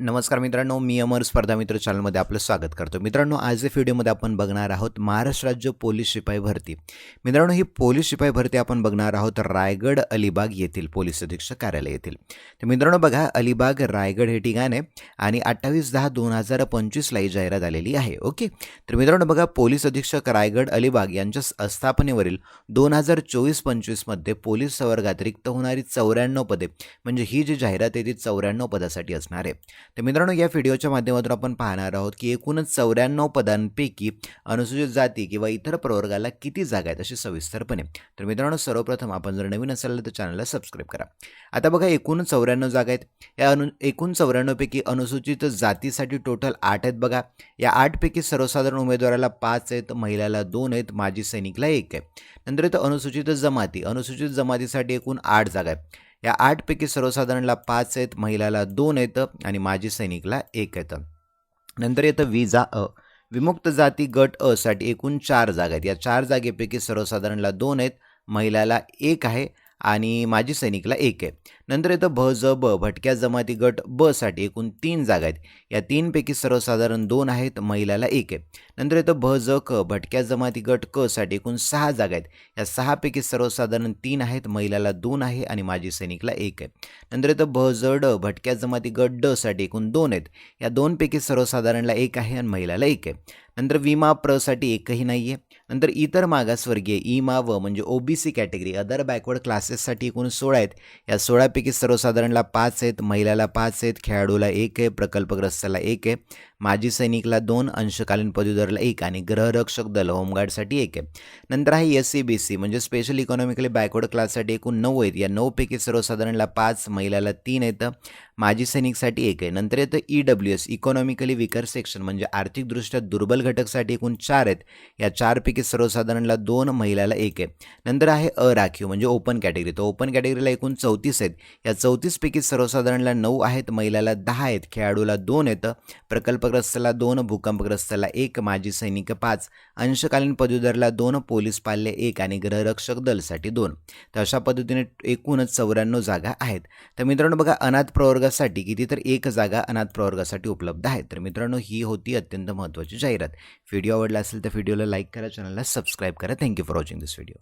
नमस्कार मित्रांनो मी अमर स्पर्धा मित्र चॅनलमध्ये आपलं स्वागत करतो. मित्रांनो आज या व्हिडिओमध्ये आपण बघणार आहोत महाराष्ट्र राज्य पोलीस शिपाई भरती. मित्रांनो ही पोलीस शिपाई भरती आपण बघणार आहोत रायगड अलिबाग येथील पोलीस अधीक्षक कार्यालय येथील. तर मित्रांनो बघा अलिबाग रायगड हे ठिकाण आहे आणि अठ्ठावीस दहा दोन हजार पंचवीसला ही जाहिरात आलेली आहे ओके? तर मित्रांनो बघा पोलीस अधीक्षक रायगड अलिबाग यांच्या स्थापनेवरील दोन हजार चोवीस पंचवीसमध्ये पोलीस संवर्गात रिक्त होणारी चौऱ्याण्णव पदे म्हणजे ही जी जाहिरात आहे ती चौऱ्याण्णव पदासाठी असणार आहे. तर मित्रांनो या व्हिडिओच्या माध्यमातून आपण पाहणार आहोत की एकूणच चौऱ्याण्णव पदांपैकी अनुसूचित जाती किंवा इतर प्रवर्गाला किती जागा आहेत अशी सविस्तरपणे. तर मित्रांनो सर्वप्रथम आपण जर नवीन असाल तर चॅनलला सबस्क्राईब करा. आता बघा एकूण चौऱ्याण्णव जागा आहेत. या अनु एकूण चौऱ्याण्णवपैकी अनुसूचित जातीसाठी टोटल आठ आहेत बघा. या आठपैकी सर्वसाधारण उमेदवाराला पाच आहेत महिलाला दोन आहेत माजी सैनिकला एक आहे. नंतर इथं अनुसूचित जमाती. अनुसूचित जमातीसाठी एकूण आठ जागा आहेत. या आठपैकी सर्वसाधारणला पाच आहेत महिलाला दोन येतं आणि माजी सैनिकला एक येतं नंतर येतं विजा अ. विमुक्त जाती गट अ साठी एकूण चार जागा आहेत. या चार जागेपैकी सर्वसाधारणला दोन आहेत महिलाला एक आहे आणि माजी सैनिकला एक आहे. नंतर येतं भ ज ब भटक्या जमाती गट ब साठी एकूण तीन जागा आहेत. या तीनपैकी सर्वसाधारण दोन आहेत महिलाला एक आहे. नंतर येतं भ ज क भटक्या जमाती गट क साठी एकूण सहा जागा आहेत. या सहापैकी सर्वसाधारण तीन आहेत महिलाला दोन आहे आणि माजी सैनिकला एक आहे. नंतर येतं भ ज ड भटक्या जमाती गट ड साठी एकूण दोन आहेत. या दोनपैकी सर्वसाधारणला एक आहे आणि महिलाला एक आहे. नंतर विमा प्रसाठी एकही नाही आहे नंतर इतर मागासवर्गीय ई मा व म्हणजे O B C category other backward क्लासेससाठी एकूण सोळा आहेत. या सोळापैकी सर्वसाधारणला पाच आहेत महिलाला पाच आहेत खेळाडूला एक आहे प्रकल्पग्रस्ताला एक आहे माजी सैनिकला दोन अंशकालीन पदवीधरला एक आणि गृहरक्षक दल होमगार्डसाठी एक आहे. नंतर आहे एस सी बी सी म्हणजे स्पेशल इकॉनॉमिकली बॅकवर्ड क्लाससाठी एकूण नऊ आहेत. या नऊपैकी सर्वसाधारणला पाच महिलाला तीन आहेत. माजी सैनिकसाठी एक आहे. नंतर येतं E W S economically weaker section म्हणजे आर्थिकदृष्ट्या दुर्बल घटकसाठी एकूण चार आहेत. या चारपैकी सर्वसाधारणला दोन महिलाला एक आहे. नंतर आहे अराखीव म्हणजे ओपन कॅटेगरी तर ओपन कॅटेगरीला एकूण चौतीस आहेत. या चौतीसपैकी सर्वसाधारणला नऊ आहेत महिलाला दहा आहेत खेळाडूला दोन येतं प्रकल्पग्रस्ताला दोन भूकंपग्रस्ताला एक माजी सैनिक पाच अंशकालीन पदवीधरला दोन पोलीस पाल्य एक आणि गृहरक्षक दलसाठी दोन. तर अशा पद्धतीने एकूणच चौऱ्याण्णव जागा आहेत. तर मित्रांनो बघा अनाथ प्रवर्गासाठी किती तर एक जागा अनाथ प्रवर्गासाठी उपलब्ध आहे तर मित्रांनो ही होती अत्यंत महत्त्वाची जाहिरात. व्हिडिओ आवडला असेल तर व्हिडिओला लाईक करा चॅनलला सबस्क्राईब करा. Thank you for watching this video.